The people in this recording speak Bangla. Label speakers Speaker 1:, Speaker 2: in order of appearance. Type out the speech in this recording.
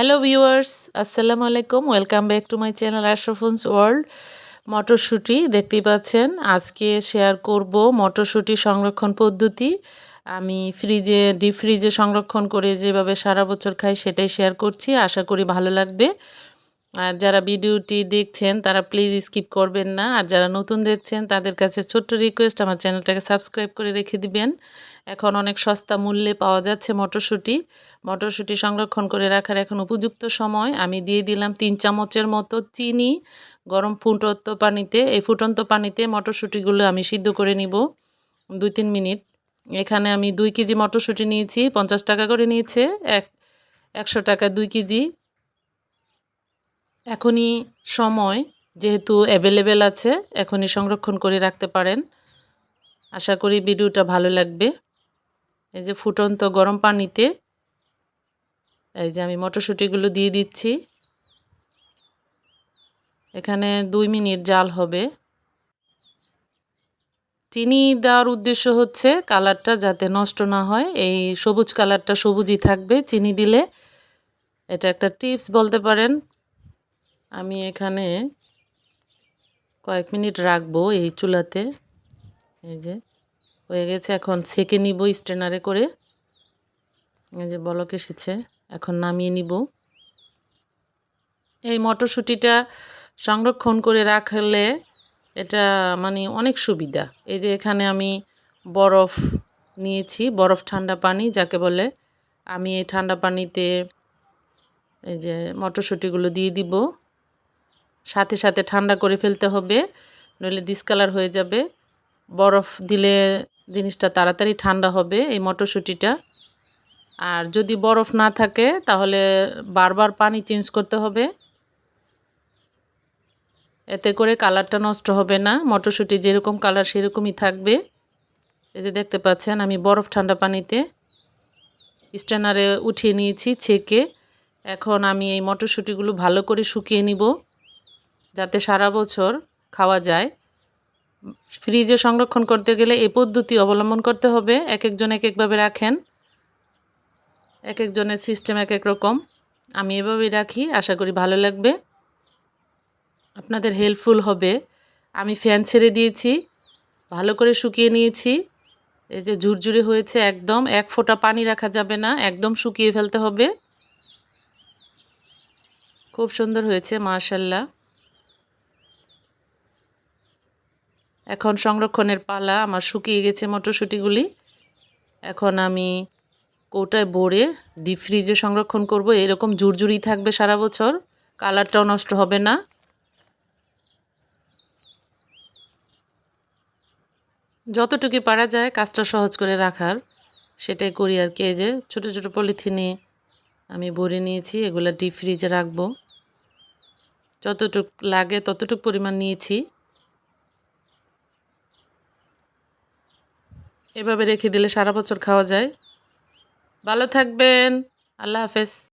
Speaker 1: হ্যালো ভিউয়ার্স আসসালামু আলাইকুম welcome back to my channel Ashrafun's world মটরশুঁটি দেখতেই পাচ্ছেন। আজকে শেয়ার করব মটরশুঁটি সংরক্ষণ পদ্ধতি। আমি ফ্রিজে ডিপ ফ্রিজে সংরক্ষণ করে যেভাবে সারা বছর খাই, সেটাই শেয়ার করছি। আশা করি ভালো লাগবে। আর যারা ভিডিওটি দেখছেন, তারা প্লিজ স্কিপ করবেন না। আর যারা নতুন দেখছেন, তাদের কাছে ছোট্ট রিকোয়েস্ট আমার চ্যানেলটাকে সাবস্ক্রাইব করে রেখে দিবেন। এখন অনেক সস্তা মূল্যে পাওয়া যাচ্ছে মটরশুঁটি। মটরশুঁটি সংরক্ষণ করে রাখার এখন উপযুক্ত সময়। আমি দিয়ে দিলাম তিন চামচের মতো চিনি, গরম ফুটন্ত পানিতে, এই ফুটন্ত পানিতে মটরশুঁটিগুলো আমি সিদ্ধ করে নিব দুই তিন মিনিট। এখানে আমি দুই কেজি মটরশুঁটি নিয়েছি, পঞ্চাশ টাকা করে নিয়েছে, এক, একশো টাকা দুই কেজি। এখনই সময়, যেহেতু অ্যাভেলেবেল আছে, এখনই সংরক্ষণ করে রাখতে পারেন। আশা করি ভিডিওটা ভালো লাগবে। এই যে ফুটন্ত গরম পানিতে এই যে আমি মটরশুঁটিগুলো দিয়ে দিচ্ছি। এখানে দুই মিনিট জাল হবে। চিনি দেওয়ার উদ্দেশ্য হচ্ছে কালারটা যাতে নষ্ট না হয়। এই সবুজ কালারটা সবুজই থাকবে চিনি দিলে। এটা একটা টিপস বলতে পারেন। আমি এখানে কয়েক মিনিট রাখব এই চুলাতে। এই যে হয়ে গেছে, এখন সেকে নিব স্ট্রেনারে করে। এই যে বলক এসেছে, এখন নামিয়ে নিব। এই মটরশুঁটিটা সংরক্ষণ করে রাখলে এটা মানে অনেক সুবিধা। এই যে এখানে আমি বরফ নিয়েছি, বরফ ঠান্ডা পানি যাকে বলে, আমি এই ঠান্ডা পানিতে এই যে মটরশুঁটিগুলো দিয়ে দিব। সাথে সাথে ঠান্ডা করে ফেলতে হবে, নইলে ডিসকালার হয়ে যাবে। বরফ দিলে জিনিসটা তাড়াতাড়ি ঠান্ডা হবে এই মটরশুঁটিটা। আর যদি বরফ না থাকে, তাহলে বারবার পানি চেঞ্জ করতে হবে। এতে করে কালারটা নষ্ট হবে না। মটরশুঁটি যেরকম কালার, সেরকমই থাকবে। এই যে দেখতে পাচ্ছেন, আমি বরফ ঠান্ডা পানিতে স্ট্যানারে উঠিয়ে নিয়েছি, ছেঁকে। এখন আমি এই মটরশুঁটিগুলো ভালো করে শুকিয়ে নিব, যাতে সারা বছর খাওয়া যায়। ফ্রিজে সংরক্ষণ করতে গেলে এই পদ্ধতি অবলম্বন করতে হবে। এক একজন এক একভাবে রাখেন। এক একজনের সিস্টেম এক এক রকম। আমি এভাবেই রাখি, আশা করি ভালো লাগবে। আপনাদের হেল্পফুল হবে। আমি ফ্যান ছেড়ে দিয়েছি, ভালো করে শুকিয়ে নিয়েছি। এই যে ঝুরঝুরে হয়েছে একদম, এক ফোঁটা পানি রাখা যাবে না, একদম শুকিয়ে ফেলতে হবে। খুব সুন্দর হয়েছে মার্শাল্লাহ এখন সংরক্ষণের পালা, আমার শুকিয়ে গেছে মটরশুঁটিগুলি। এখন আমি কৌটায় ভরে ডিপ ফ্রিজে সংরক্ষণ করব। এরকম জুরজুরি থাকবে সারা বছর, কালারটাও নষ্ট হবে না। যতটুকু পারা যায় কাজটা সহজ করে রাখার, সেটাই করি আর কি। যে ছোটো ছোটো পলিথিনে আমি ভরে নিয়েছি, এগুলো ডিপ ফ্রিজে রাখব। যতটুক লাগে ততটুক পরিমাণ নিয়েছি। এভাবে রেখে দিলে সারা বছর খাওয়া যায়। ভালো থাকবেন। আল্লাহ হাফেজ।